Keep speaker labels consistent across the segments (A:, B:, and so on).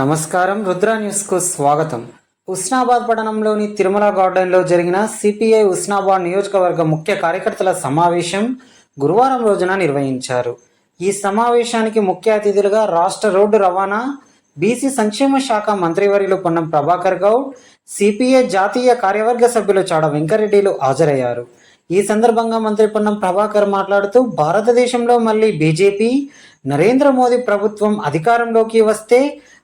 A: నమస్కారం రుద్ర న్యూస్కు స్వాగతం. ఉస్నాబాద్ పట్టణంలోని తిరుమల గార్డెన్లో జరిగిన సిపిఐ ఉస్నాబాద్ నియోజకవర్గ ముఖ్య కార్యకర్తల సమావేశం గురువారం రోజున నిర్వహించారు. ఈ సమావేశానికి ముఖ్య అతిథులుగా రాష్ట్ర రోడ్డు రవాణా బీసీ సంక్షేమ శాఖ మంత్రివర్యులు పొన్నం ప్రభాకర్ గౌడ్ సిపిఐ జాతీయ కార్యవర్గ సభ్యులు చాడ వెంకరెడ్డిలు హాజరయ్యారు. ఈ సందర్భంగా మంత్రి పొన్నం ప్రభాకర్ మాట్లాడుతూ భారతదేశంలో మళ్ళీ బీజేపీ నరేంద్ర మోదీ ప్రభుత్వం అధికారంలోకి వస్తే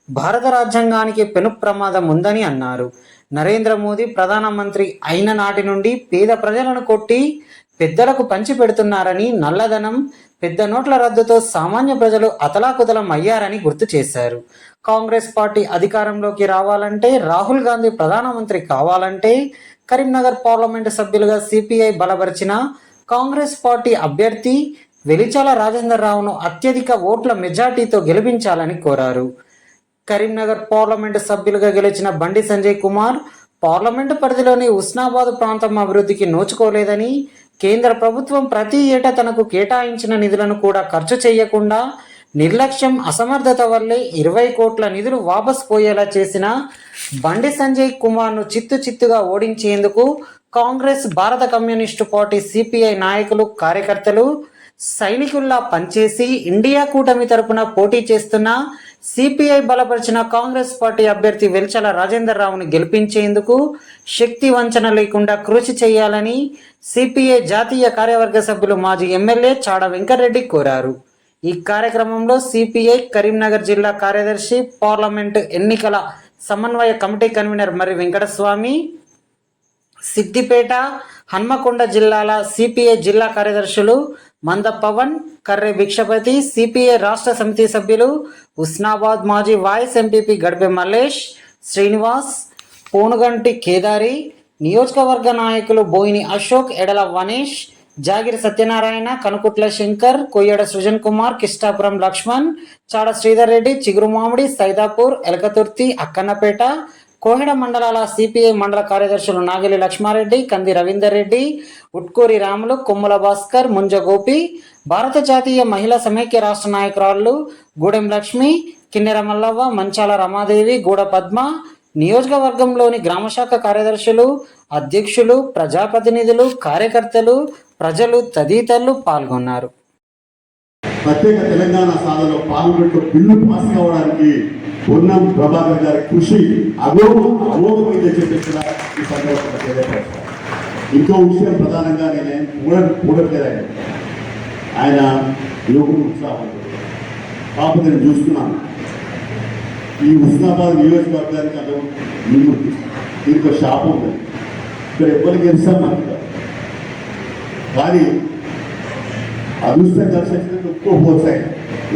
A: భారత రాజ్యాంగానికి పెను ప్రమాదం ఉందని అన్నారు. నరేంద్ర మోదీ ప్రధానమంత్రి అయిన నాటి నుండి పేద ప్రజలను కొట్టి పెద్దలకు పంచి పెడుతున్నారని నల్లధనం పెద్ద నోట్ల రద్దుతో సామాన్య ప్రజలు అతలాకుతలం అయ్యారని గుర్తు చేశారు. కాంగ్రెస్ పార్టీ అధికారంలోకి రావాలంటే రాహుల్ గాంధీ ప్రధానమంత్రి కావాలంటే కరీంనగర్ పార్లమెంటు సభ్యులుగా సిపిఐ బలపరిచిన కాంగ్రెస్ పార్టీ అభ్యర్థి వెలిచాల రాజేందర్ రావును అత్యధిక ఓట్ల మెజార్టీతో గెలిపించాలని కోరారు. కరీంనగర్ పార్లమెంటు సభ్యులుగా గెలిచిన బండి సంజయ్ కుమార్ పార్లమెంటు పరిధిలోని ఉస్నాబాద్ ప్రాంతం అభివృద్ధికి నోచుకోలేదని కేంద్ర ప్రభుత్వం ప్రతి ఏటా తనకు కేటాయించిన నిధులను కూడా ఖర్చు చేయకుండా నిర్లక్ష్యం అసమర్థత వల్లే ఇరవై కోట్ల నిధులు వాపస్ పోయేలా చేసిన బండి సంజయ్ కుమార్ను చిత్తు చిత్తుగా ఓడించేందుకు కాంగ్రెస్ భారత కమ్యూనిస్టు పార్టీ సిపిఐ నాయకులు కార్యకర్తలు సైనికుల్లా పనిచేసి ఇండియా కూటమి తరపున పోటీ చేస్తున్న సిపిఐ బలపరిచిన కాంగ్రెస్ పార్టీ అభ్యర్థి వెల్చల రాజేందర్ రావుని గెలిపించేందుకు శక్తి వంచన లేకుండా కృషి చేయాలని సిపిఐ జాతీయ కార్యవర్గ సభ్యులు మాజీ ఎమ్మెల్యే చాడ వెంకటరెడ్డి కోరారు. ఈ కార్యక్రమంలో సిపిఐ కరీంనగర్ జిల్లా కార్యదర్శి పార్లమెంటు ఎన్నికల సమన్వయ కమిటీ కన్వీనర్ మరి వెంకటస్వామి సిద్దిపేట హన్మకొండ జిల్లాల సిపిఐ జిల్లా కార్యదర్శులు మంద పవన్ కర్రె భిక్షపతి సిపిఐ రాష్ట్ర సమితి సభ్యులు ఉస్నాబాద్ మాజీ వాయిస్ ఎంపీపీ గడిపే మల్లేష్ శ్రీనివాస్ పోనుగంటి కేదారి నియోజకవర్గ నాయకులు బోయిని అశోక్ ఎడల వనేష్ జాగిరి సత్యనారాయణ కనుకుట్ల శంకర్ కొయ్యడ సృజన్ కుమార్ కిష్టాపురం లక్ష్మణ్ చాడ శ్రీధర్ రెడ్డి చిగురుమామిడి సైదాపూర్ ఎలకతుర్తి అక్కన్నపేట కోహెడ మండలాల సిపిఐ మండల కార్యదర్శులు నాగిలి లక్ష్మారెడ్డి కంది రవీందర్ రెడ్డి ఉట్కూరి రాములు కొమ్ముల భాస్కర్ ముంజ గోపి భారత జాతీయ మహిళా సమైక్య రాష్ట్ర నాయకురాళ్ళు గూడెం లక్ష్మి కిన్నెర మల్లవ్వ మంచాల రమాదేవి గూడ పద్మ నియోజకవర్గంలోని గ్రామశాఖ కార్యదర్శులు అధ్యక్షులు ప్రజాప్రతినిధులు కార్యకర్తలు ప్రజలు తదితరులు పాల్గొన్నారు.
B: ప్రత్యేక తెలంగాణ సాధనలో పార్లమెంట్లో బిల్లు పాస్ కావడానికి పొన్నం ప్రభాకర్ గారి కృషి అమోఘ అమోఘమైంది చెప్పి కూడా ఈ సందర్భంగా తెలియపరుస్తాను. ఇంకో విషయం ప్రధానంగా నేను కూడా కూడట్లేదు ఆయన ఆయన యువకుడు ఉత్సాహం. పాప నేను చూస్తున్నాను. ఈ హుస్నాబాద్ నియోజకవర్గానికి అదో విముక్తి దీనికి ఒక శాపం ఉంది. ఇక్కడ ఎవరికి గెలుస్తాం మనకి కానీ అదృష్టం కలిసి వచ్చినట్టు ఒప్పుకోపోతాయి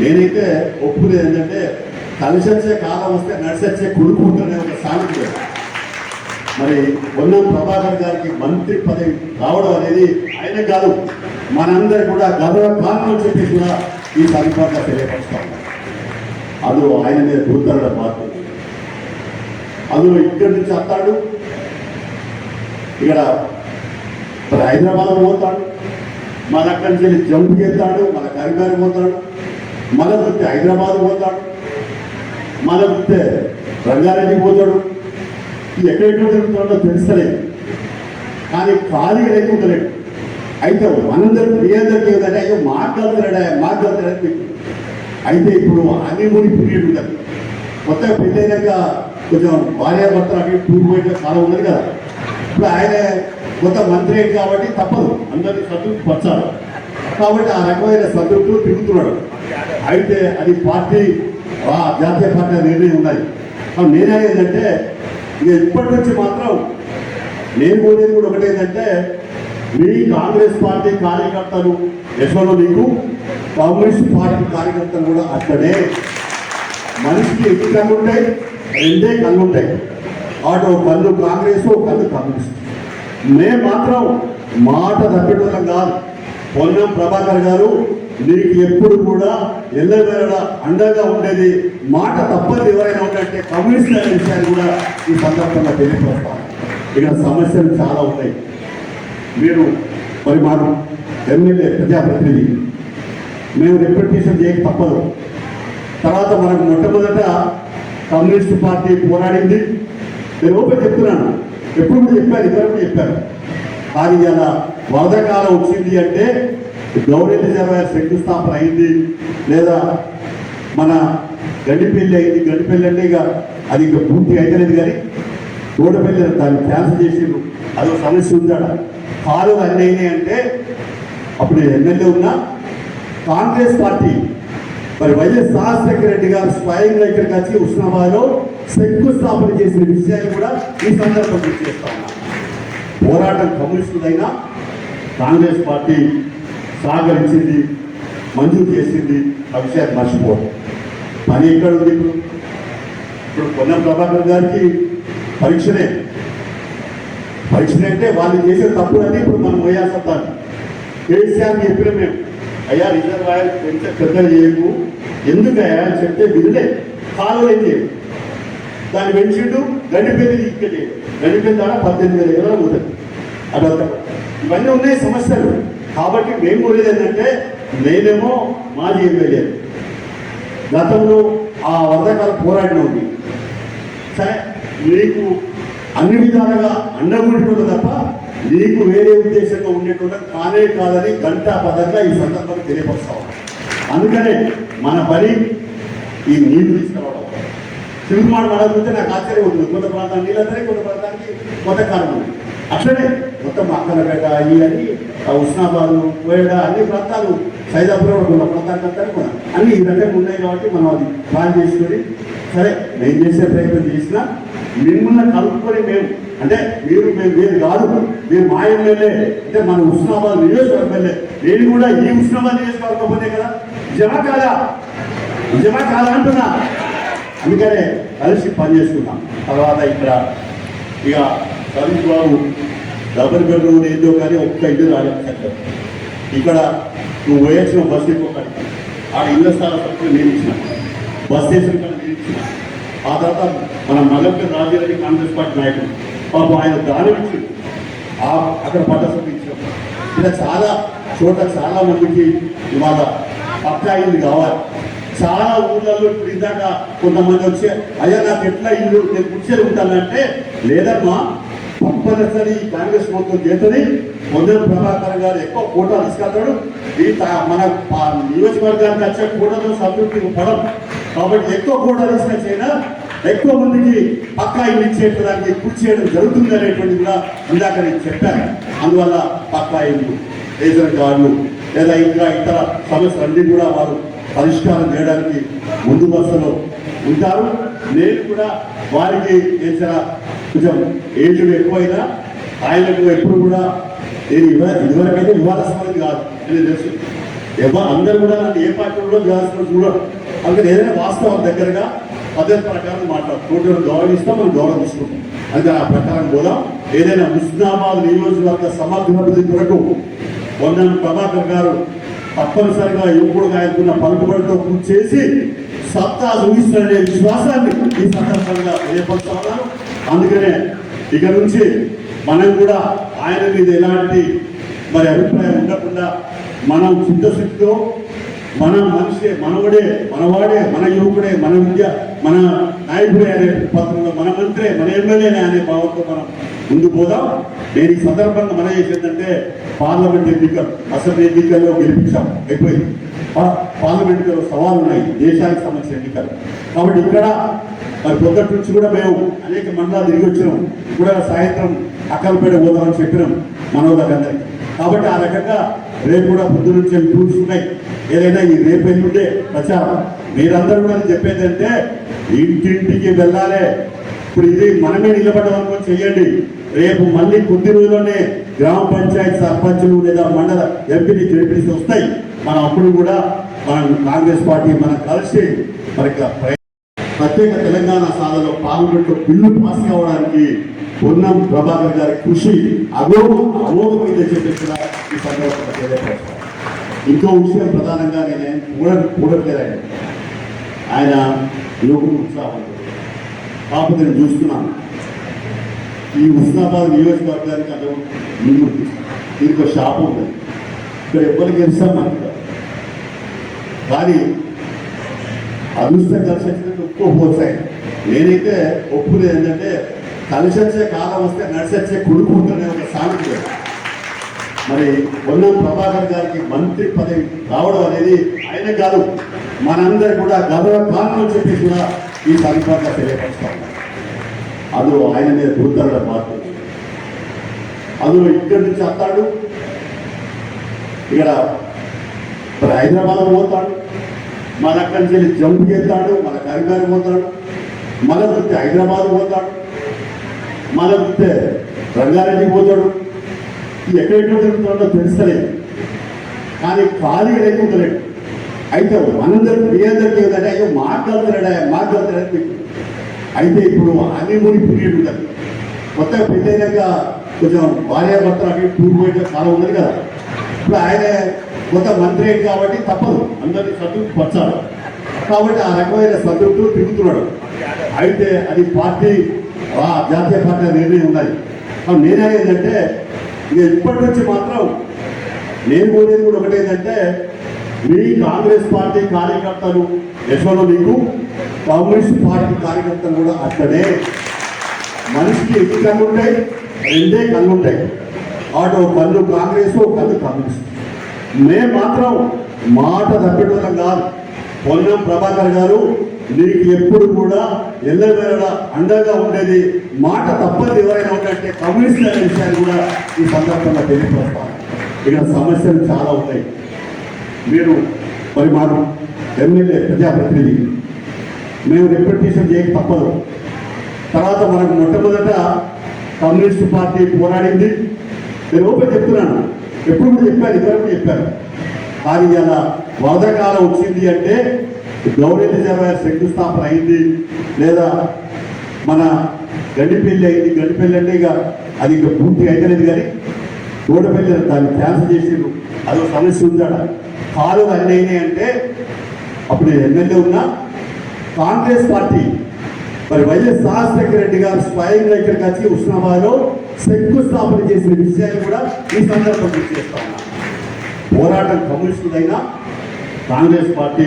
B: నేనైతే ఒప్పులేదు ఏంటంటే కలిసొచ్చే కాలం వస్తే నడిచి వచ్చే ఒక సామెత మరి పొన్నం ప్రభాకర్ గారికి మంత్రి పదవి రావడం అనేది ఆయన కాదు మనందరి కూడా గౌరవ కారణం చెప్పి కూడా ఈ సందర్భంగా తెలియపరుస్తాం అది ఆయన మీద దూతరడం మాత్రం అందులో ఇక్కడి నుంచి వస్తాడు. ఇక్కడ మరి హైదరాబాద్ పోతాడు. మన అక్కడి నుంచి వెళ్ళి జంప్ చేస్తాడు. మన కరీంనగర్ పోతాడు. మన వృత్తి హైదరాబాద్ పోతాడు. మన వృత్తి రంగారెడ్డి పోతాడు. ఇది ఎక్కడెక్కడ తిరుగుతాడో తెలుస్తలేదు. కానీ ఖాళీగా లేకుంటలేడు అయితే మనందరూ ప్రియందరికీ ఏంటంటే అయ్యో మాట్లాడుతున్నాడా మాట్లాడుతున్నాడని అయితే ఇప్పుడు హనీమూన్ పీరియడ్ ఉంటుంది కొత్తగా పెళ్ళైనాక కొంచెం భార్యాభర్తలు అవి టూర్ పోయిన కాలం ఉన్నది కదా. ఇప్పుడు ఆయన కొత్త మంత్రి కాబట్టి తప్పదు. అందరినీ సంతృప్తి పరచాలి కాబట్టి ఆ రకమైన సంతృప్తులు తిరుగుతున్నాడు. అయితే అది పార్టీ జాతీయ పార్టీ నిర్ణయం ఉన్నాయి. నేనేదంటే ఇక ఇప్పటి నుంచి మాత్రం నేను కోరేది కూడా ఒకటేంటంటే మీ కాంగ్రెస్ పార్టీ కార్యకర్తలు యశ్వలో నీకు కమ్యూనిస్ట్ పార్టీ కార్యకర్తలు కూడా అక్కడే. మనిషికి ఎన్ని కళ్ళు ఉంటాయి? రెండే కళ్ళు ఉంటాయి. ఆటో కళ్ళు కాంగ్రెస్ ఒక కళ్ళు కమ్యూనిస్ట్. మేము మాత్రం మాట తప్పిటం కాదు. పొన్నం ప్రభాకర్ గారు నీకు ఎప్పుడు కూడా ఎల్లవేళ అండగా ఉండేది మాట తప్పదు ఎవరైనా ఉంటే కమ్యూనిస్ట్ అనే విషయాన్ని కూడా ఈ సందర్భంగా తెలియపరుస్తాను. ఇక్కడ సమస్యలు చాలా ఉన్నాయి. మీరు మరి మాకు ఎమ్మెల్యే ప్రజాప్రతినిధి మేము రిప్రజెంటేషన్ చేయక తప్పదు. తర్వాత మనకు మొట్టమొదట కమ్యూనిస్ట్ పార్టీ పోరాడింది. నేను ఓపెన్ చెప్తున్నాను. ఎప్పుడు కూడా చెప్పారు ఇద్దరు చెప్పారు. కానీ ఇలా వరద కాలం వచ్చింది అంటే గౌరీ శంకుస్థాపన అయింది. లేదా మన గడ్డిపల్లి అయింది. గడ్డిపల్లి అంటే ఇక అది ఇక పూర్తి అయితలేదు కానీ తోటపల్లి దాన్ని క్యాన్సిల్ చేసిండ్రు. అదొక సమస్య ఉందాడ కాలు అన్నయ్య అయినాయి అంటే అప్పుడు ఎమ్మెల్యే ఉన్నా. కాంగ్రెస్ పార్టీ మరి వైఎస్ రాజశేఖర రెడ్డి గారు స్వయంగా ఇక్కడికి వచ్చి ఉస్మానాబాద్లో శంకుస్థాపన చేసిన విషయాన్ని కూడా ఈ సందర్భంగా చేస్తా ఉన్నా. పోరాటం కమ్యూనిస్టులైనా కాంగ్రెస్ పార్టీ సహకరించింది మంజూరు చేసింది ఆ విషయాన్ని మర్చిపోదు పని ఎక్కడ ఉంది ఇప్పుడు? ఇప్పుడు పొన్నం ప్రభాకర్ గారికి పరీక్షనే. పరీక్షనే అంటే వాళ్ళు చేసే తప్పులని ఇప్పుడు మనం వేయాల్సి కేసీఆర్ చెప్పిన మేము. అయ్యా రిజర్వాయర్ పెంచ పెద్ద చేయకు. ఎందుకయ్యా అని చెప్తే విధులే కాలువ అయితే దాన్ని పెంచిండు గడిపేది ఇక్క చేయడు. గండిపల్లి ద్వారా పద్దెనిమిది వేల ఎకరాలు పోతుంది అదంతా ఇవన్నీ ఉన్నాయి సమస్యలు. కాబట్టి మేము కోరేది ఏంటంటే నేనేమో మాజీ ఎమ్మెల్యే. గతంలో ఆ వరదకాల పోరాడిన ఉంది. సరే నీకు అన్ని విధాలుగా అండగుంటున్నది తప్ప నీకు వేరే ఉద్దేశంగా ఉండేటువంటి కానే కాదని గంటా పదంగా ఈ సందర్భంగా తెలియపరుస్తాం. అందుకనే మన పని ఈ నీళ్ళు తీసుకురావడం. సినిమాడు మనకుంటే నాకు ఆశ్చర్యం ఉంటుంది కొంత ప్రాంతానికి నీళ్ళందరే కొంత ప్రాంతానికి కొత్త కారణం. అట్లనే మొత్తం అక్కలపేట అయ్యి అని ఉస్నాబాదు కోయడ అన్ని ప్రాంతాలు సైదాపురం ఉన్న ప్రాంతాలంతా కూడా అన్ని ఈ రకంగా ఉన్నాయి కాబట్టి మనం అది ప్లాన్ చేసుకొని సరే నేను చేసే ప్రయత్నం చేసినా మిమ్మల్ని కలుపుకొని మేము అంటే మీరు మేము మీరు కాదు మీరు మా ఎమ్మెల్యే అంటే మన ఉస్నాబాద్ నియోజకవర్గం ఎమ్మెల్యే నేను కూడా ఈ ఉస్నాబాద్ నియోజకవర్గం పోతే కదా? నిజమా కాదా? నిజమా కాదా అంటున్నా. అందుకనే కలిసి పనిచేసుకున్నాం తర్వాత ఇక్కడ ఇక సరీష్ బాబు డబుల్ బెడ్రూమ్ ఏందో కానీ ఒక్క ఇల్లు రాలేదు ఇక్కడ నువ్వు వేసిన బస్సు ఇంకొకటి. ఆ ఇళ్ళ స్థాన సభ్యులు నేను ఇచ్చిన. బస్ స్టేషన్ కానీ నేను ఇచ్చిన. ఆ తర్వాత మన మగల్పల్లి రాజీరెడ్డి కాంగ్రెస్ పార్టీ నాయకుడు. పాపం ఆయన దాని ఇచ్చి ఆ అక్కడ పడ్డ ఇచ్చిన ఇచ్చాం ఇలా చాలా చోట చాలా మందికి ఇవాళ పక్కా ఇల్లు కావాలి. చాలా ఊళ్ళల్లో ఇప్పుడు ఇందాక కొంతమంది వచ్చి అయ్యా నాకు ఎట్లా ఇల్లు? నేను కూర్చొని ఉంటానంటే లేదమ్మా తప్పనిసరి కాంగ్రెస్ మొత్తం చేతని మొదలు ప్రభాకర్ గారు ఎక్కువ కోటా తీసుకెళ్తాడు. ఈ మన నియోజకవర్గానికి వచ్చే కోటతో సంతృప్తి పడం కాబట్టి ఎక్కువ కోటా తీసుకొచ్చైనా ఎక్కువ మందికి పక్కా ఇల్లు ఇచ్చేయడానికి కృషి చేయడం జరుగుతుంది అనేటువంటి కూడా ఇందాక నేను చెప్పాను. అందువల్ల పక్కా ఇల్లు రేషన్ కార్డులు లేదా ఇంకా ఇతర సమస్యలు అన్ని కూడా వారు పరిష్కారం చేయడానికి ముందు వరుసలో ఉంటారు. నేను కూడా వారికి చేసిన కొంచెం ఏజ్డ్ ఎక్కువైనా ఆయనకు ఎప్పుడు కూడా నేను ఇదివరకైతే వివాదాస్పదం కాదు. అని తెలుసు. ఎవరు అందరూ కూడా నన్ను ఏ పార్టీ కూడా వివాదాస్పదం చూడరు. అందుకని ఏదైనా వాస్తవం దగ్గరగా అదే ప్రకారం మాట్లాడు. కోర్టులను గౌరవిస్తాం మనం గౌరవం తీసుకుంటాం. అందుకే ఆ ప్రకారం కూడా ఏదైనా ముస్నాబాద్ నియోజకవర్గ సమగ్రాభివృద్ధి కొరకు పొన్నం ప్రభాకర్ గారు తప్పనిసరిగా యువకుడుగా ఆయనకున్న పలుకుబడితో కృషి చేసి సత్తా చూపిస్తున్న విశ్వాసాన్ని ఈ సందర్భంగా ఏర్పరుస్తా అందుకనే ఇక నుంచి మనం కూడా ఆయన మీద ఎలాంటి మరి అభిప్రాయం ఉండకుండా మనం చిత్తశుద్ధితో మన మనిషి మనవడే మనవాడే మన యువకుడే మన విద్య మన నాయకుడే అనే పత్రంలో మన మంత్రే మన ఎమ్మెల్యేనే అనే భావంతో మనం ముందు పోదాం. నేను ఈ సందర్భంగా మనం చేసేదంటే పార్లమెంట్ ఎన్నికలు అసెంబ్లీ ఎన్నికల్లో గెలిపించాం. అయిపోయింది. పార్లమెంట్లో సవాళ్ళు ఉన్నాయి దేశానికి సంబంధించిన ఎన్నికలు. కాబట్టి ఇక్కడ మరి పొద్దుటి నుంచి కూడా మేము అనేక మండలాలు తిరిగి వచ్చినాం. కూడా సాయంత్రం అక్కలపేట పోదామని చెప్పినాం మనోళ్ళకందరికీ కాబట్టి ఆ రకంగా రేపు కూడా పొద్దు నుంచి టూర్స్ ఉన్నాయి? ఏదైనా ఈ రేపు ఎల్లుండే ప్రచారం. మీరందరూ కూడా చెప్పేది అంటే ఇంటింటికి వెళ్ళాలి. ఇప్పుడు ఇది మనమే నిలబడడం అనుకొని చెయ్యండి. రేపు మళ్ళీ కొద్ది రోజుల్లోనే గ్రామ పంచాయతీ సర్పంచులు లేదా మండల ఎంపీని గెలిపించి వస్తాయి. మనం అప్పుడు కూడా మనం కాంగ్రెస్ పార్టీ మనం కలిసి మరి ప్రత్యేక తెలంగాణ సాధనలో పార్లమెంట్లో బిల్లు పాస్ కావడానికి పొన్నం ప్రభాకర్ గారి కృషి అమోఘ అమోఘమైంది చెప్పి కూడా ఈ సందర్భంగా తెలియపరుస్తాను. ఇంకో విషయం ప్రధానంగా నేను కూడా కూడట్లేదండి ఆయన ఆయన యువకుడు ఉత్సాహం. పాప నేను చూస్తున్నాను. ఈ ఉస్నాబాద్ నియోజకవర్గానికి అందరూ ముందు దీనికి ఒక షాపు ఉంది. ఇక్కడ ఎవరికి గెలిస్తాం కానీ అదృష్టం కలిసి వచ్చినట్టు ఒక్కో పోతాయి నేనైతే ఒప్పులేదు ఏంటంటే కలిసి వచ్చే కాలం వస్తే నడిచి వచ్చే కొడుకు ఉంటుందనే ఒక సామెత. మరి పొన్నం ప్రభాకర్ గారికి మంత్రి పదవి రావడం అనేది ఆయన కాదు మనందరి కూడా గౌరవ కారణం చెప్పి కూడా ఈ సందర్భంగా తెలియపరుస్తాం. అందులో ఆయన మీద గుర్తరడం మాత్రం. అందులో ఇక్కడి నుంచి అత్తాడు ఇక్కడ మరి హైదరాబాద్ పోతాడు మన అక్కడి నుంచి వెళ్ళి జంప్ చేస్తాడు మన కరీంనగర్ పోతాడు మన వృత్తి హైదరాబాద్ పోతాడు మన వృత్తి రంగారెడ్డి పోతాడు. ఎక్కడెక్కడ తిరుగుతుందో తెలుస్తలేదు. కానీ ఖాళీ లేకుంటలేడు అయితే మనందరూ మీ అందరికీ ఏదంటే అయ్యో మాట్లాడుతున్నాడా మాట్లాడుతున్నాడని అయితే ఇప్పుడు హనీమూన్ పీరియడ్ ఉంటుంది. కొత్తగా పెళ్ళైనాక కొంచెం భార్యాభర్తలు అవి టూర్ పోయే కాలం ఉన్నది కదా. ఇప్పుడు ఆయన కొత్త మంత్రి కాబట్టి తప్పదు. అందరినీ సంతృప్తి పరచాలి కాబట్టి ఆ రకమైన సంతృప్తులు తిరుగుతున్నాడు. అయితే అది పార్టీ ఆ జాతీయ పార్టీ నిర్ణయం ఉన్నది. ఏంటంటే ఇక ఇప్పటి నుంచి మాత్రం నేను కోరేది కూడా ఒకటేంటంటే మీ కాంగ్రెస్ పార్టీ కార్యకర్తలు యశ్వలో నీకు కమ్యూనిస్ట్ పార్టీ కార్యకర్తలు కూడా అట్లనే. మనిషికి ఎన్ని కళ్ళు ఉంటాయి రెండే కళ్ళు ఉంటాయి ఆటో కళ్ళు కాంగ్రెస్ ఓ కళ్ళు మేము మాత్రం మాట తప్పెట్టడం కాదు. పొన్నం ప్రభాకర్ గారు నీకు ఎప్పుడు కూడా ఎల్లవేళ అండగా ఉండేది మాట తప్పది ఎవరైనా ఉంటే కమ్యూనిస్ట్ అనే విషయాన్ని కూడా ఈ సందర్భంగా తెలియపరుస్తాను ఇక్కడ సమస్యలు చాలా ఉన్నాయి. మీరు మరి మాకు ఎమ్మెల్యే ప్రజాప్రతినిధి మేము రిప్రజెంటేషన్ చేయక తప్పదు. తర్వాత మనకు మొట్టమొదట కమ్యూనిస్ట్ పార్టీ పోరాడింది. నేను ఓపెన్ చెప్తున్నాను. ఎప్పుడు కూడా చెప్పాను ఇదివరకు చెప్పాను. కానీ ఇలా వరదకాలం వచ్చింది అంటే గౌరీ రిజర్వాయర్ శంకుస్థాపన అయింది లేదా మన గడిపెళ్ళి అయింది. గడిపెళ్ళి అంటే ఇక అది ఇక పూర్తి అయితలేదు కానీ గోడపెళ్ళి దాన్ని క్యాన్సిల్ చేసిండ్రు. అదో సమస్య ఉందాడ కాలు అన్నీ అంటే అప్పుడు నేను ఎమ్మెల్యే ఉన్నా. కాంగ్రెస్ పార్టీ మరి వైఎస్ రాజశేఖర రెడ్డి గారు స్వయంగా ఇక్కడికి వచ్చి ఉస్మానాబాద్లో శంకుస్థాపన చేసిన విషయాన్ని కూడా ఈ సందర్భంగా చేస్తా ఉన్నా పోరాటం కమ్యూనిస్టులైనా కాంగ్రెస్ పార్టీ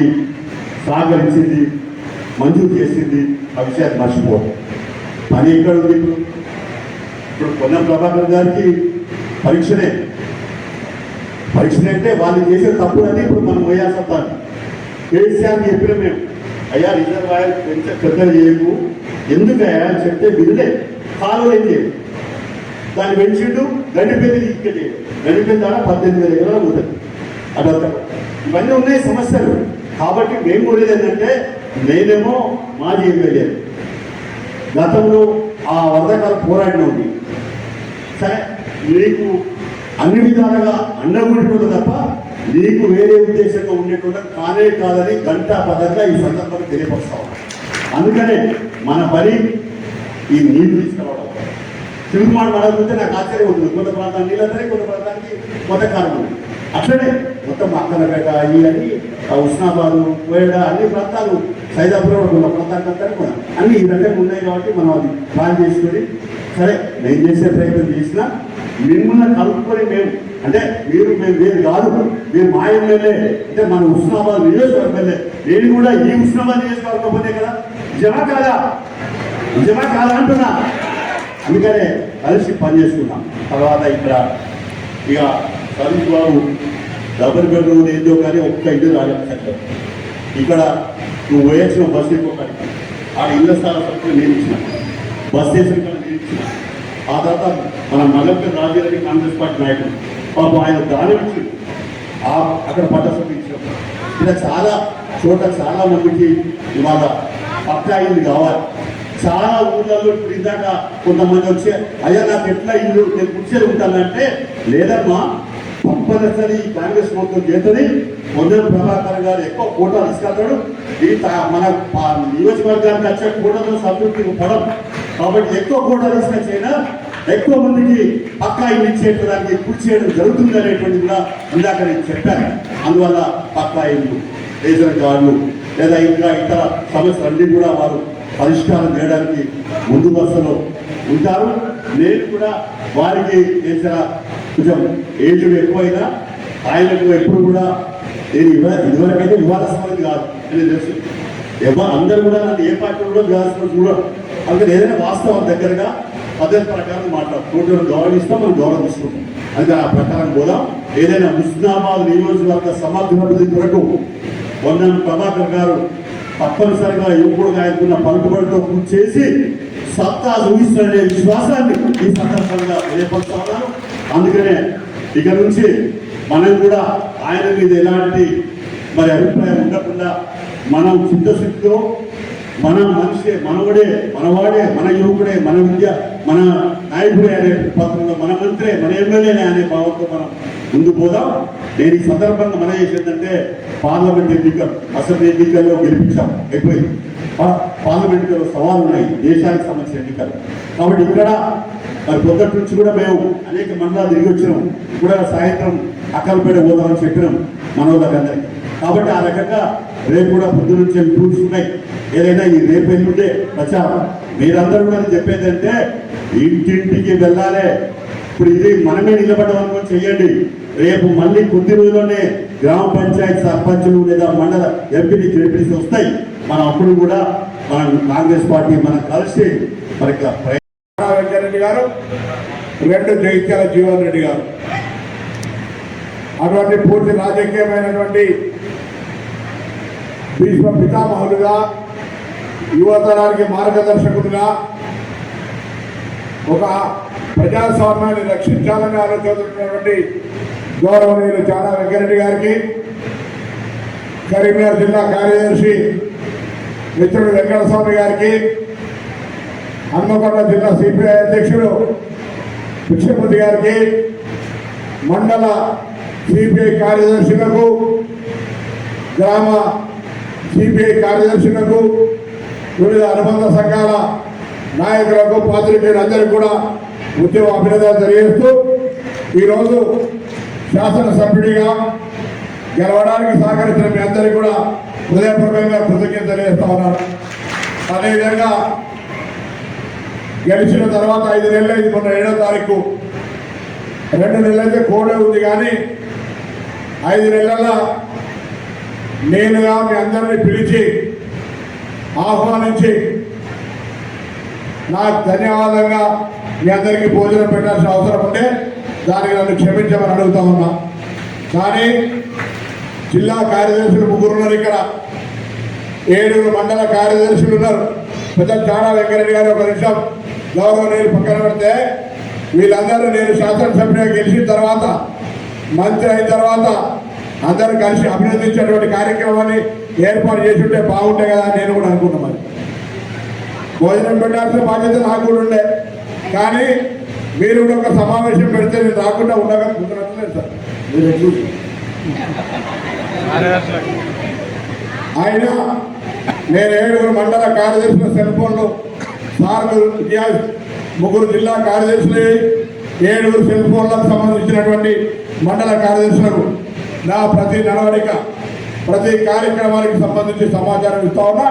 B: సహకరించింది మంజూరు చేసింది ఆ విషయాన్ని మర్చిపోదు పని ఎక్కడ ఉంది ఇప్పుడు ఇప్పుడు పొన్నం ప్రభాకర్ గారికి పరీక్షనే. పరీక్షనే అంటే వాళ్ళు చేసే తప్పు అని ఇప్పుడు మనం వేయాల్సి కేసీఆర్ చెప్పిన మేము. అయ్యా రిజర్వాయర్ పెంచ పెద్ద చేయకు. ఎందుకయ్యా చెప్తే వినలే. కాలు అయితే దాన్ని పెంచిండు గండిపల్లి తీసుకెళ్ళి గండిపల్లి ద్వారా పద్దెనిమిది వేల ఎకరాలు పోతుంది. అదంతా ఇవన్నీ ఉన్నాయి సమస్యలు. కాబట్టి మేము కూడా ఏంటంటే నేనేమో మాజీ ఎమ్మెల్యే. గతంలో ఆ వరదకాల పోరాడిన ఉంది. సరే నీకు అన్ని విధాలుగా అండగుంటుంది తప్ప నీకు వేరే ఉద్దేశంగా ఉండేటువంటి కానే కాదని గంటా పదంగా ఈ సందర్భంగా ఉన్నాం అందుకనే మన పని ఈ నీళ్ళు తీసుకురావడం. తిరుగుమాడు మనకుంటే నాకు ఆశ్చర్యం ఉంటుంది. కొంత ప్రాంతానికి నీళ్ళందరే కొంత ప్రాంతానికి కొంత కాలం అట్లనే మొత్తం అక్కలపేట అవి అని ఆ ఉస్నాబాదు కోయడ అన్ని ప్రాంతాలు సైదాపురం ఉన్న ప్రాంతానికి అంతా కూడా అన్ని ఈ రకంగా ఉన్నాయి కాబట్టి మనం అది ప్లాన్ చేసుకొని సరే నేను చేసే ప్రయత్నం చేసినా మిమ్మల్ని కలుపుకొని మేము అంటే మీరు మేము వేరు కాదు మీరు మా ఎమ్మెల్యే అంటే మన ఉస్నాబాద్ నియోజకవర్గం ఎమ్మెల్యే నేను కూడా ఈ ఉస్నాబాద్ నియోజకవర్గం పోతే కదా? నిజమా కాదా? నిజమా కాదా అంటున్నా. అందుకనే కలిసి పనిచేసుకున్నాం తర్వాత ఇక్కడ ఇక సతీష్ బాబు డబుల్ బెడ్రూమ్ ఏందో కానీ ఒక్క ఇల్లు రాలేదు ఇక్కడ నువ్వు వేసిన బస్సు ఇంకొకటి. ఆ ఇళ్ళ స్థాన సభ్యులు నేను ఇచ్చిన. బస్ స్టేషన్ కూడా నేను ఇచ్చిన. ఆ తర్వాత మన మగల్పల్లి రాజారెడ్డి కాంగ్రెస్ పార్టీ నాయకుడు. పాపం ఆయన దాని నుంచి ఆ అక్కడ పట్ట ఇచ్చాం ఇలా చాలా చోట చాలా మందికి ఇవాళ పక్కా ఇల్లు కావాలి. చాలా ఊళ్ళల్లో ఇప్పుడు ఇందాక కొంతమంది వచ్చి అయ్యా నాకు ఎట్లా ఇల్లు? నేను కుర్చీలు ఉంటానంటే లేదమ్మా తప్పనిసరి కాంగ్రెస్ మొత్తం చేతని పొందిన ప్రభాకర్ గారు ఎక్కువ కోటాలు తీసుకెళ్తాడు. ఈ మన నియోజకవర్గానికి వచ్చే కోటలో సంతృప్తి పడం కాబట్టి ఎక్కువ కోటాలు తీసుకొచ్చైనా ఎక్కువ మందికి పక్కా ఇల్లు ఇచ్చేయడానికి కృషి చేయడం జరుగుతుంది అనేటువంటి కూడా ఇందాక నేను చెప్పాను. అందువల్ల పక్కా ఇల్లు రేషన్ కార్డులు లేదా ఇంకా ఇతర సమస్యలు కూడా వారు పరిష్కారం చేయడానికి ముందు వరుసలో ఉంటారు. నేను కూడా వారికి చేసిన కొంచెం ఏజ్ ఎక్కువైనా ఆయనకు ఎప్పుడు కూడా నేను ఇవ ఇదివరకైతే ఇవ్వాల్సినది కాదు నేను తెలుసు. ఎవరు అందరూ కూడా నన్ను ఏ పార్టీ కూడా చేయాల్సిన చూడరు. అందుకని ఏదైనా వాస్తవం దగ్గరగా పద్ధతి ప్రకారం మాట్లాడు గౌరవిస్తాం మనం గౌరవిస్తున్నాం తీసుకుంటాం. అందుకే ఆ ప్రకారం కూడా ఏదైనా ముస్నాబాద్ నియోజకవర్గ సమగ్రాభివృద్ధి కొరకు వందన ప్రభాకర్ గారు. తప్పనిసరిగా యువకుడుగా గాయకున్న పలుకుబడితో కృషి చేసి సత్తా చూపిస్తున్న విశ్వాసాన్ని ఈ సందర్భంగా తెలియపరుస్తా అందుకనే ఇక నుంచి మనం కూడా ఆయన మీద ఎలాంటి మరి అభిప్రాయం ఉండకుండా మనం చిత్తశుద్ధితో మన మనిషి మనవడే మనవాడే మన యువకుడే మన విద్య మన నాయకుడే అనే పత్రంలో మన మంత్రే మన ఎమ్మెల్యేనే అనే భావంతో మనం ముందు పోదాం. నేను ఈ సందర్భంగా మనం చేసేదంటే పార్లమెంట్ ఎన్నికలు అసెంబ్లీ ఎన్నికల్లో గెలిపించాం అయిపోయింది. పార్లమెంట్లో పార్లమెంట్ సవాళ్ళు ఉన్నాయి దేశానికి సంబంధించిన ఎన్నికలు. కాబట్టి ఇక్కడ మరి పొద్దుటి నుంచి కూడా మేము అనేక మండలాలు తిరిగి వచ్చినాం. కూడా సాయంత్రం అక్కలపేట పోదామని చెప్పినాం మనోళ్ళకందరికీ కాబట్టి ఆ రకంగా రేపు కూడా పొద్దు నుంచి టూర్స్ ఉన్నాయి? ఏదైనా ఈ రేపు ఎల్లుండే ప్రచారం మీరందరూ కూడా చెప్పేది అంటే ఇంటింటికి వెళ్ళాలి. ఇప్పుడు ఇది మనమే నిలబడడం అనుకొని చెయ్యండి. రేపు మళ్ళీ కొద్ది రోజుల్లోనే గ్రామ పంచాయతీ సర్పంచులు లేదా మండల ఎంపీని జడ్పీసీ వస్తాయి. మనం అప్పుడు కూడా మనం కాంగ్రెస్ పార్టీ మనం కలిసి మరి
C: వెంకటరెడ్డి గారు రెండు జగిత్యాల జీవన్ రెడ్డి గారు. అటువంటి పూర్తి రాజకీయమైనటువంటి భీష్మ పితామహులుగా యువతరానికి మార్గదర్శకుడుగా ఒక ప్రజాస్వామ్యాన్ని రక్షించాలని ఆలోచిస్తున్నటువంటి గౌరవనీయులు చాలా వెంకరెడ్డి గారికి కరీంనగర్ జిల్లా కార్యదర్శి మిత్రుడు వెంకటస్వామి గారికి హన్మకొండ జిల్లా సిపిఐ అధ్యక్షుడు కృష్ణపతి గారికి మండల సిపిఐ కార్యదర్శులకు గ్రామ సిపిఐ కార్యదర్శులకు వివిధ అనుబంధ సంఘాల నాయకులకు పాత్రికేయులందరికీ కూడా ఉద్యమ అభినందనలు తెలియజేస్తూ ఈరోజు శాసనసభ్యుడిగా గెలవడానికి సహకరించిన మీ అందరికీ కూడా హృదయపూర్వకంగా కృతజ్ఞత తెలియజేస్తా ఉన్నాను. అదేవిధంగా గెలిచిన తర్వాత ఐదు నెలలు ఇది మొన్న ఏడో తారీఖు. రెండు నెలలైతే కోడే ఉంది కానీ ఐదు నెలల నేనుగా మీ అందరిని పిలిచి ఆహ్వానించి నాకు ధన్యవాదంగా మీ అందరికీ భోజనం పెట్టాల్సిన అవసరం ఉంటే దానికి నన్ను క్షమించమని అడుగుతా ఉన్నా. కానీ జిల్లా కార్యదర్శులు ముగ్గురు ఉన్నారు ఇక్కడ. ఏడుగురు మండల కార్యదర్శులు ఉన్నారు. పెద్ద చాడా వెంకరెడ్డి గారు ఒక నిమిషం గౌరవనీయులు పక్కన పెడితే వీళ్ళందరూ నేను శాసనసభ్యుడిగా గెలిచిన తర్వాత మంత్రి అయిన తర్వాత అందరూ కలిసి అభినందించేటువంటి కార్యక్రమాన్ని ఏర్పాటు చేసి ఉంటే బాగుంటాయి కదా నేను కూడా అనుకున్నాను భోజనం పెట్టాల్సిన బాధ్యత నాకు కూడా ఉండే. కానీ మీరు కూడా ఒక సమావేశం పెడితే నేను రాకుండా ఉండగలుగుతున్నాను సార్. మీరు ఎట్లు ఆయన నేను ఏడుగురు మండల కార్యదర్శుల సెల్ ఫోన్లు సార్లు ముగ్గురు జిల్లా కార్యదర్శులు ఏడుగురు సెల్ ఫోన్లకు సంబంధించినటువంటి మండల కార్యదర్శులకు నా ప్రతి నడవడిక ప్రతి కార్యక్రమానికి సంబంధించి సమాచారం ఇస్తా ఉన్నా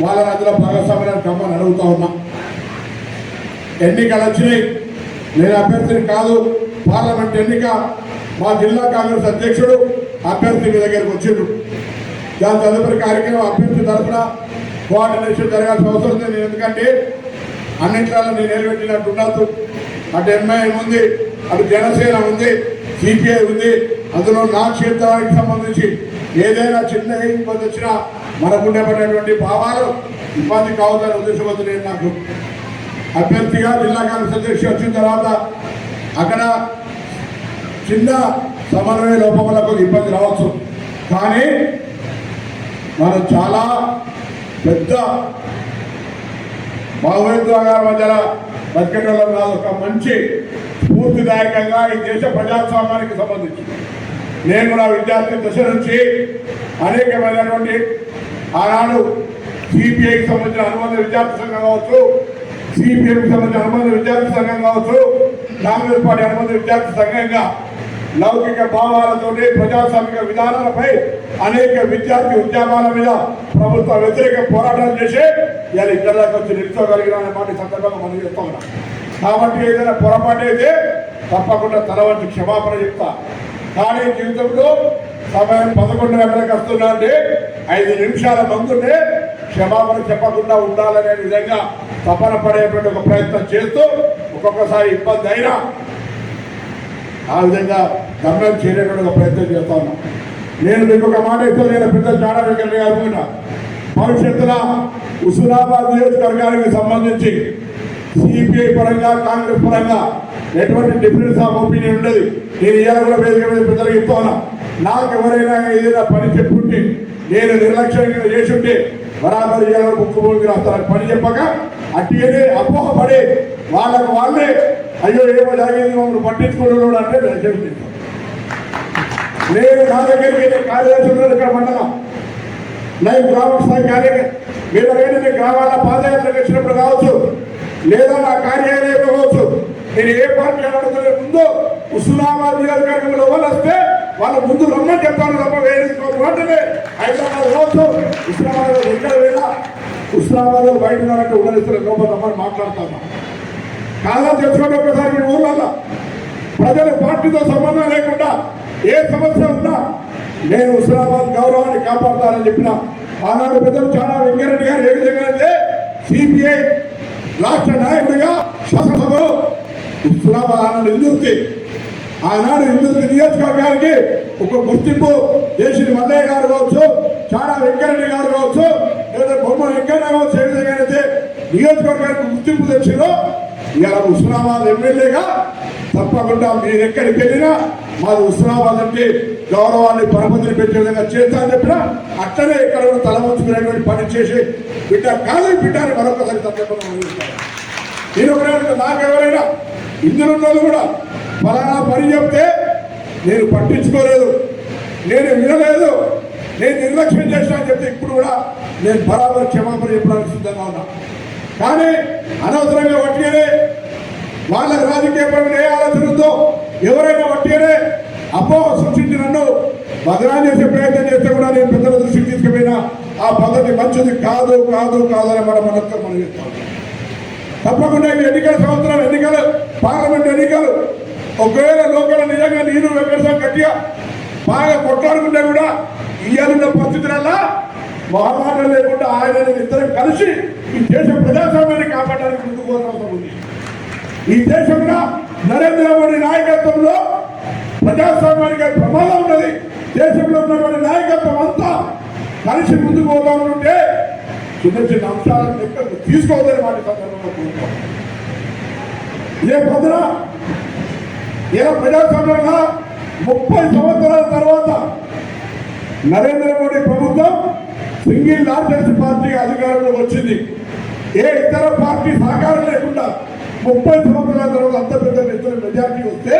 C: వాళ్ళని అందులో భాగస్వామ్యాన్ని కమ్మని అడుగుతా ఉన్నా. ఎన్నికలు వచ్చినాయి నేను అభ్యర్థిని కాదు పార్లమెంట్ ఎన్నిక మా జిల్లా కాంగ్రెస్ అధ్యక్షుడు అభ్యర్థి మీ దగ్గరికి వచ్చిండు. దాని తదుపరి కార్యక్రమం అభ్యర్థి తరఫున కోఆర్డినేషన్ జరగాల్సిన అవసరం ఉంది. నేను ఎందుకంటే అన్నింటిలో నేను నిలబెట్టినట్టు ఉండదు అటు ఎంఐఎం ఉంది అటు జనసేన ఉంది సిపిఐ ఉంది. అందులో నా క్షేత్రానికి సంబంధించి ఏదైనా చిన్న ఇబ్బంది వచ్చినా మనకు భావాలు ఇబ్బంది కావద్దని ఉద్దేశంతో నాకు అభ్యర్థిగా జిల్లా కాంగ్రెస్ అధ్యక్షుడు వచ్చిన తర్వాత అక్కడ చిన్న సమన్వయ లోపములకు ఇబ్బంది రావచ్చు. కానీ మనం చాలా పెద్ద భావోద్వేగాల మధ్యన బతికేటోళ్ళం కాదు. ఒక మంచి స్ఫూర్తిదాయకంగా ఈ దేశ ప్రజాస్వామ్యానికి సంబంధించి. నేను కూడా విద్యార్థి దశ నుంచి అనేకమైనటువంటి ఆనాడు సిపిఐకి సంబంధించిన అనుబంధ విద్యార్థి సంఘం కావచ్చు సిపిఎం సంబంధించిన అనుబంధ విద్యార్థి సంఘం కావచ్చు కాంగ్రెస్ పార్టీ అనుబంధ విద్యార్థి సంఘంగా లౌకిక భావాలతోటి ప్రజాస్వామిక విధానాలపై అనేక విద్యార్థి ఉద్యమాల మీద ప్రభుత్వ వ్యతిరేక పోరాటాలు చేసి ఇవాళ ఇద్దరిలోకి వచ్చి నిలుచోగలిగిన మాట సందర్భంగా మనం చెప్తా ఉన్నాం. కాబట్టి ఏదైనా పొరపాటు అయితే తప్పకుండా తల వంటి క్షమాపణ చెప్తా. కానీ జీవితంలో సమయం పదకొండు గంటలకు వస్తున్నా అంటే ఐదు నిమిషాల ముందునే క్షమాపణ చెప్పకుండా ఉండాలనే విధంగా తపన పడేటువంటి ఒక ప్రయత్నం చేస్తూ ఒక్కొక్కసారి ఇబ్బంది అయినా ఆ విధంగా గమనం చేయడానికి ఒక ప్రయత్నం చేస్తా ఉన్నాం. నేను మీకు ఒక మాట ఇస్తే నేను పెద్ద చాలా వెంకయ్య గారు కూడా భవిష్యత్తులో హుసూరాబాద్ నియోజకవర్గానికి సంబంధించి సిపిఐ పరంగా కాంగ్రెస్ పరంగా ఎటువంటి డిఫరెన్స్ ఆఫ్ ఒపీనియన్ ఉండదు. నేను ఇవాళ కూడా వేదిక మీద పెద్దలకు చెప్తా నాకు ఎవరైనా ఏదైనా పని చెప్పుంటే నేను నిర్లక్ష్యంగా చేసుంటే బరాబరి ఇవాళ ముక్కు భూమికి రాస్తాను పని చెప్పక అట్టిగానే అపోహపడి వాళ్ళకు వాళ్ళే అయ్యో ఏమో జరిగింది మమ్మల్ని పట్టించుకోవడం అంటే నేను చెప్తాను నేను నా దగ్గరికి వెళ్ళి కార్యదర్శి ఉన్నాడు ఇక్కడ మండలం. నేను గ్రామ స్థాయి కార్య మీరు ఎవరైనా గ్రామాల పాదయాత్రకు వచ్చినప్పుడు కావచ్చు లేదా నా కార్యాలయం కావచ్చు నేను ఏ పార్టీ ముందు ఉస్మానాబాద్ నియోజకవర్గంలో వాళ్ళు వస్తే వాళ్ళ ముందు రమ్మని చెప్తాను తప్ప వేరే వెంటనే హైదరాబాద్ కావచ్చు ఉస్మానాబాద్ ఎక్కడ పోయినా ఇస్లామాబాద్ బయట ఉన్నారంటే ఉండనిస్తారు లోపల రమ్మని మాట్లాడుతాను. కాదా తెచ్చుకోండి ఒకసారి మీ ఊళ్ళల్లో ప్రజల పార్టీతో సంబంధం లేకుండా ఏ సమస్య ఉన్నా నేను హుస్నాబాద్ గౌరవాన్ని కాపాడుతానని చెప్పిన ఆనాడు పెద్దలు చాలా వెంకరెడ్డి గారు ఏ విధంగా అయితే సిపిఐ రాష్ట్ర నాయకుడిగా శాసనసభలో హుస్నాబాద్ ఆనాడు ఇందుర్తి ఆనాడు ఇందుర్తి నియోజకవర్గానికి ఒక గుర్తింపు దేశీ మల్లయ్య గారు కావచ్చు చాలా వెంకరెడ్డి గారు కావచ్చు లేదా బొమ్మ వెంకయ్య కావచ్చు ఏ విధంగా అయితే నియోజకవర్గానికి గుర్తింపు తెచ్చిందో ఇవాళ హుస్నాబాద్ ఎమ్మెల్యేగా తప్పకుండా మీరు ఎక్కడికి వెళ్ళినా మాది హుస్నాబాద్ అంటే గౌరవాన్ని పరపతిని పెట్టే విధంగా చేస్తానని చెప్పినా అట్లనే ఇక్కడ కూడా తల ఉంచుకునేటువంటి పని చేసి బిడ్డ కాదు బిడ్డ అని మరొకసారి తప్పకుండా నేను ఒకవేళ నాకు ఎవరైనా ఇందులో ఉన్నది కూడా ఫలానా పని చెప్తే నేను పట్టించుకోలేదు నేను వినలేదు నేను నిర్లక్ష్యం చేసినా అని చెప్తే ఇప్పుడు కూడా నేను బరాబర్ క్షమాపణ చెప్పడానికి సిద్ధంగా ఉన్నా. కానీ అనవసరంగా వట్టిగానే వాళ్ళ రాజకీయపరమైన ఏ ఆలోచన ఉందో ఎవరైనా వట్టిగానే అపోహ సృష్టించి నన్ను బదనాలు చేసే ప్రయత్నం చేస్తే కూడా నేను పెద్దల దృష్టికి తీసుకుపోయినా ఆ పద్ధతి మంచిది కాదు కాదు కాదని మనం మనతో మనం చెప్తాం. తప్పకుండా ఈ ఎన్నికల సంవత్సరం ఎన్నికలు పార్లమెంట్ ఎన్నికలు ఒకవేళ లోకల్ నిజంగా నేను వెంకటేశ్వర గట్టిగా బాగా కొట్లాడుకుంటే కూడా ఇయ్యాలున్న పరిస్థితులల్లా మొహమాటం లేకుండా ఆయన ఇద్దరం కలిసి ఈ దేశ ప్రజాస్వామ్యాన్ని కాపాడడానికి ముందుకు అవసరం ఉంది. ఈ దేశంలో నరేంద్ర మోడీ నాయకత్వంలో ప్రజాస్వామ్యానికి ప్రమాదం ఉన్నది. దేశంలో ఉన్నటువంటి నాయకత్వం అంతా కలిసి ముందుకు పోతా ఉంటే చిన్న చిన్న అంశాలను లెక్కకు తీసుకోవద్దని వాటి సందర్భంగా కోరుతాం. ఇదే పొద్దున ఇలా ప్రజాస్వామ్యంగా ముప్పై సంవత్సరాల తర్వాత నరేంద్ర మోడీ ప్రభుత్వం సింగిల్ లార్జెస్ట్ పార్టీ అధికారంలో వచ్చింది. ఏ ఇతర పార్టీ సహకారం లేకుండా ముప్పై సంవత్సరాల తర్వాత అంత పెద్ద మెజార్టీ వస్తే